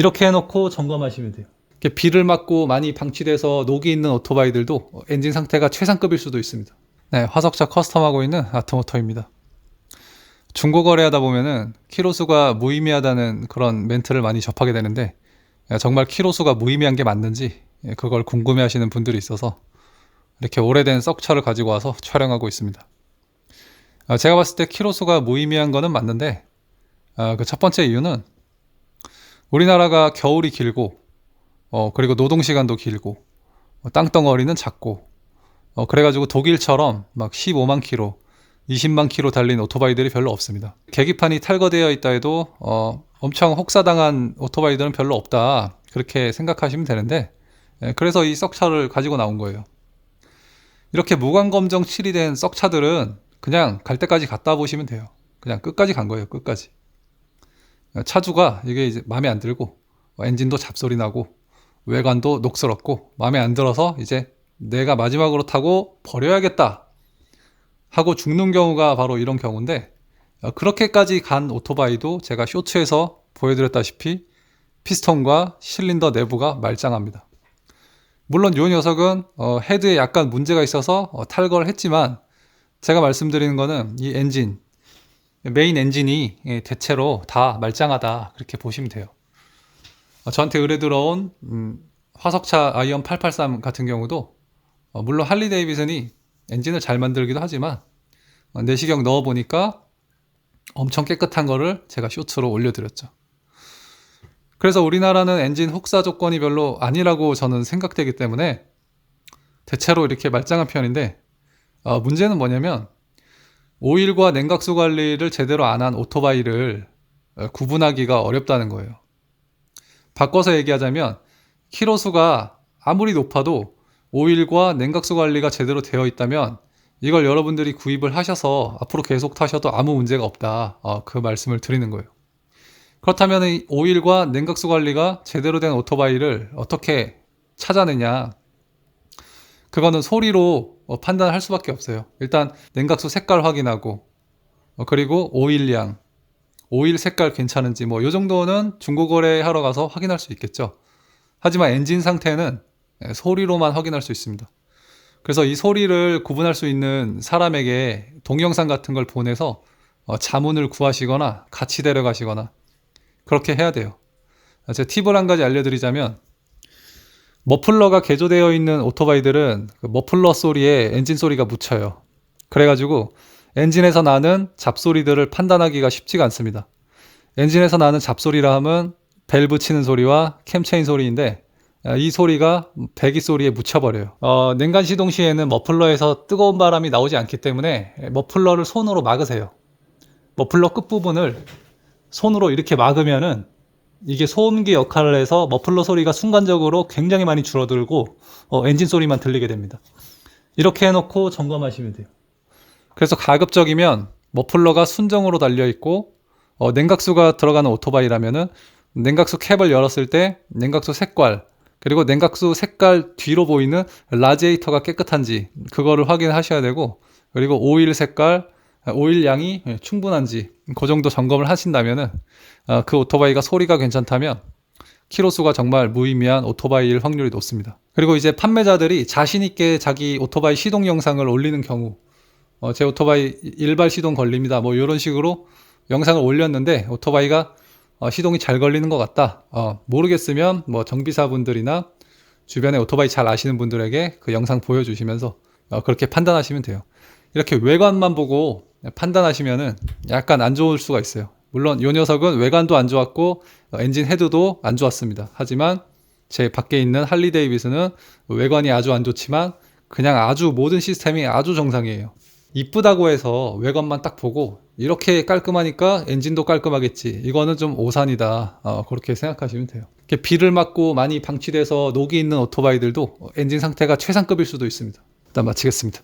이렇게 해놓고 점검하시면 돼요. 비를 맞고 많이 방치돼서 녹이 있는 오토바이들도 엔진 상태가 최상급일 수도 있습니다. 네, 화석차 커스텀하고 있는 아트모터입니다. 중고 거래하다 보면은 키로수가 무의미하다는 그런 멘트를 많이 접하게 되는데 야, 정말 키로수가 무의미한 게 맞는지 예, 그걸 궁금해하시는 분들이 있어서 이렇게 오래된 썩차를 가지고 와서 촬영하고 있습니다. 아, 제가 봤을 때 키로수가 무의미한 거는 맞는데 그 첫 번째 이유는 우리나라가 겨울이 길고 어, 그리고 노동 시간도 길고 어, 땅덩어리는 작고 어, 그래가지고 독일처럼 막 15만 킬로, 20만 킬로 달린 오토바이들이 별로 없습니다. 계기판이 탈거되어 있다 해도 어, 엄청 혹사당한 오토바이들은 별로 없다 그렇게 생각하시면 되는데 예, 그래서 이 썩차를 가지고 나온 거예요. 이렇게 무관검정 칠이 된 썩차들은 그냥 갈 때까지 갔다 보시면 돼요. 그냥 끝까지 간 거예요. 끝까지. 차주가 이게 이제 마음에 안 들고 어, 엔진도 잡소리 나고 외관도 녹슬었고 마음에 안 들어서 이제 내가 마지막으로 타고 버려야겠다 하고 죽는 경우가 바로 이런 경우인데 어, 그렇게까지 간 오토바이도 제가 쇼츠에서 보여드렸다시피 피스톤과 실린더 내부가 말짱합니다. 물론 이 녀석은 어, 헤드에 약간 문제가 있어서 어, 탈거를 했지만 제가 말씀드리는 거는 이 엔진 메인 엔진이 예, 대체로 다 말짱하다 그렇게 보시면 돼요. 어, 저한테 의뢰 들어온 음, 화석차 아이언 883 같은 경우도 어, 물론 할리 데이비슨이 엔진을 잘 만들기도 하지만 어, 내시경 넣어 보니까 엄청 깨끗한 거를 제가 쇼츠로 올려드렸죠. 그래서 우리나라는 엔진 혹사 조건이 별로 아니라고 저는 생각되기 때문에 대체로 이렇게 말짱한 편인데 어, 문제는 뭐냐면 오일과 냉각수 관리를 제대로 안 한 오토바이를 어, 구분하기가 어렵다는 거예요. 바꿔서 얘기하자면 키로수가 아무리 높아도 오일과 냉각수 관리가 제대로 되어 있다면 이걸 여러분들이 구입을 하셔서 앞으로 계속 타셔도 아무 문제가 없다. 어, 그 말씀을 드리는 거예요. 그렇다면 이 오일과 냉각수 관리가 제대로 된 오토바이를 어떻게 찾아내냐? 그거는 소리로 어, 판단할 수밖에 없어요. 일단 냉각수 색깔 확인하고 어, 그리고 오일량, 오일 색깔 괜찮은지 뭐요 정도는 중고 거래 하러 가서 확인할 수 있겠죠. 하지만 엔진 상태는 예, 소리로만 확인할 수 있습니다. 그래서 이 소리를 구분할 수 있는 사람에게 동영상 같은 걸 보내서 어, 자문을 구하시거나 같이 데려가시거나 그렇게 해야 돼요. 제가 팁을 한 가지 알려드리자면 머플러가 개조되어 있는 오토바이들은 그 머플러 소리에 엔진 소리가 묻혀요. 그래가지고 엔진에서 나는 잡소리들을 판단하기가 쉽지가 않습니다. 엔진에서 나는 잡소리라 하면 밸브 치는 소리와 캠체인 소리인데 아, 이 소리가 배기 소리에 묻혀버려요. 어, 냉간 시동 시에는 머플러에서 뜨거운 바람이 나오지 않기 때문에 머플러를 손으로 막으세요. 머플러 끝부분을 손으로 이렇게 막으면은 이게 소음기 역할을 해서 머플러 소리가 순간적으로 굉장히 많이 줄어들고 어, 엔진 소리만 들리게 됩니다. 이렇게 해놓고 점검하시면 돼요. 그래서 가급적이면 머플러가 순정으로 달려 있고 어, 냉각수가 들어가는 오토바이라면은 냉각수 캡을 열었을 때 냉각수 색깔 그리고 냉각수 색깔 뒤로 보이는 라지에이터가 깨끗한지 그거를 확인하셔야 되고 그리고 오일 색깔 오일 양이 충분한지 그 정도 점검을 하신다면은 어, 그 오토바이가 소리가 괜찮다면 키로수가 정말 무의미한 오토바이일 확률이 높습니다. 그리고 이제 판매자들이 자신 있게 자기 오토바이 시동 영상을 올리는 경우 어, 제 오토바이 일발 시동 걸립니다. 뭐 이런 식으로 영상을 올렸는데 오토바이가 어, 시동이 잘 걸리는 것 같다. 어, 모르겠으면 뭐 정비사분들이나 주변에 오토바이 잘 아시는 분들에게 그 영상 보여주시면서 어, 그렇게 판단하시면 돼요. 이렇게 외관만 보고 판단하시면은 약간 안 좋을 수가 있어요. 물론 이 녀석은 외관도 안 좋았고 어, 엔진 헤드도 안 좋았습니다. 하지만 제 밖에 있는 할리 데이비스는 외관이 아주 안 좋지만 그냥 아주 모든 시스템이 아주 정상이에요. 이쁘다고 해서 외관만 딱 보고 이렇게 깔끔하니까 엔진도 깔끔하겠지. 이거는 좀 오산이다. 어, 그렇게 생각하시면 돼요. 이렇게 비를 맞고 많이 방치돼서 녹이 있는 오토바이들도 엔진 상태가 최상급일 수도 있습니다. 일단 마치겠습니다.